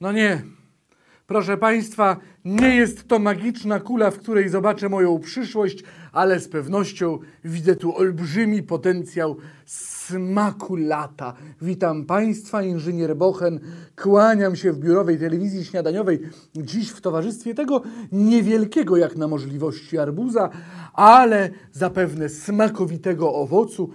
No nie. Proszę Państwa, nie jest to magiczna kula, w której zobaczę moją przyszłość, ale z pewnością widzę tu olbrzymi potencjał smaku lata. Witam Państwa, inżynier Bochen. Kłaniam się w biurowej telewizji śniadaniowej, dziś w towarzystwie tego niewielkiego jak na możliwości arbuza, ale zapewne smakowitego owocu,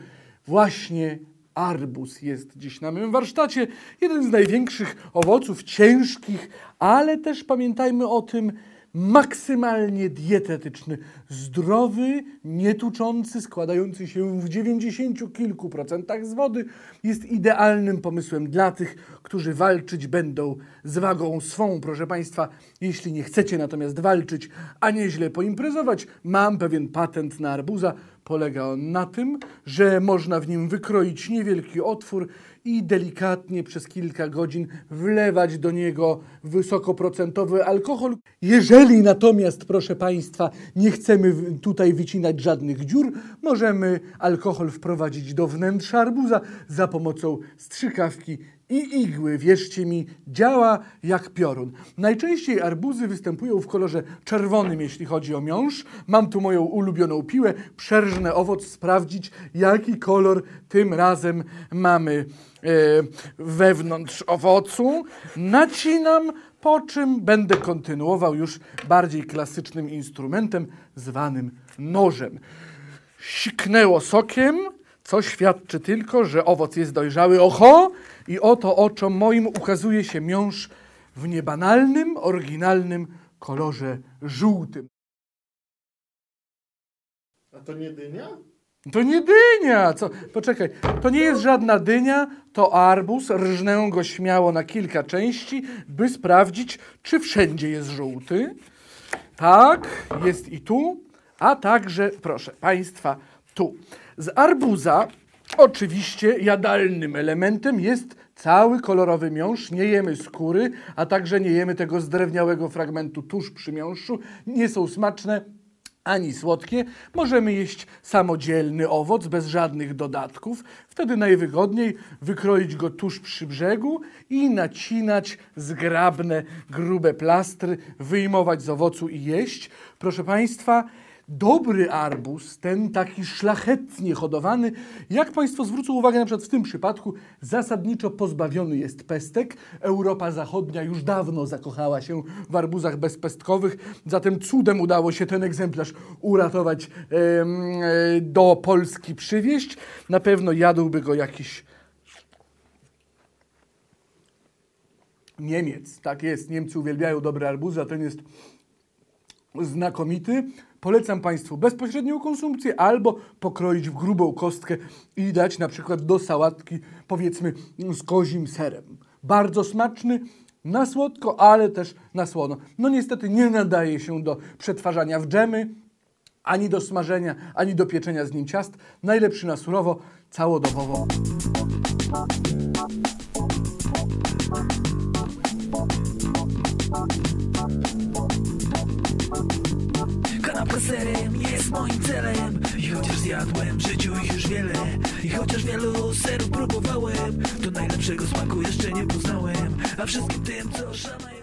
właśnie Arbuz jest dziś na moim warsztacie. Jeden z największych owoców, ciężkich, ale też pamiętajmy o tym, maksymalnie dietetyczny, zdrowy, nietuczący, składający się w 90 kilku procentach z wody, jest idealnym pomysłem dla tych, którzy walczyć będą z wagą swą. Proszę Państwa, jeśli nie chcecie natomiast walczyć, a nieźle poimprezować, mam pewien patent na arbuza. Polega on na tym, że można w nim wykroić niewielki otwór i delikatnie przez kilka godzin wlewać do niego wysokoprocentowy alkohol. Jeżeli natomiast, proszę Państwa, nie chcemy tutaj wycinać żadnych dziur, możemy alkohol wprowadzić do wnętrza arbuza za pomocą strzykawki i igły, wierzcie mi, działa jak piorun. Najczęściej arbuzy występują w kolorze czerwonym, jeśli chodzi o miąższ. Mam tu moją ulubioną piłę, przerżnę owoc, sprawdzić, jaki kolor tym razem mamy e, wewnątrz owocu. Nacinam, po czym będę kontynuował już bardziej klasycznym instrumentem zwanym nożem. Siknęło sokiem, co świadczy tylko, że owoc jest dojrzały. Oho! I oto oczom moim ukazuje się miąższ w niebanalnym, oryginalnym kolorze żółtym. A to nie dynia? To nie dynia! Co? Poczekaj, to nie jest żadna dynia, to arbuz. Rżnę go śmiało na kilka części, by sprawdzić, czy wszędzie jest żółty. Tak, jest i tu, a także, proszę Państwa, tu. Z arbuza oczywiście jadalnym elementem jest cały kolorowy miąższ. Nie jemy skóry, a także nie jemy tego zdrewniałego fragmentu tuż przy miąższu. Nie są smaczne, ani słodkie. Możemy jeść samodzielny owoc bez żadnych dodatków. Wtedy najwygodniej wykroić go tuż przy brzegu i nacinać zgrabne, grube plastry, wyjmować z owocu i jeść. Proszę Państwa, dobry arbuz, ten taki szlachetnie hodowany, jak Państwo zwrócą uwagę, na przykład w tym przypadku, zasadniczo pozbawiony jest pestek. Europa Zachodnia już dawno zakochała się w arbuzach bezpestkowych, zatem cudem udało się ten egzemplarz uratować, e, do Polski przywieźć. Na pewno jadłby go jakiś Niemiec, tak jest. Niemcy uwielbiają dobre arbuzy, a ten jest znakomity. Polecam Państwu bezpośrednią konsumpcję albo pokroić w grubą kostkę i dać na przykład do sałatki, powiedzmy, z kozim serem. Bardzo smaczny, na słodko, ale też na słono. No niestety nie nadaje się do przetwarzania w dżemy, ani do smażenia, ani do pieczenia z nim ciast. Najlepszy na surowo, całodobowo. Kanapka serem jest moim celem. I chociaż zjadłem w życiu ich już wiele I chociaż wielu serów próbowałem To najlepszego smaku jeszcze nie poznałem. A wszystkim tym, co szanają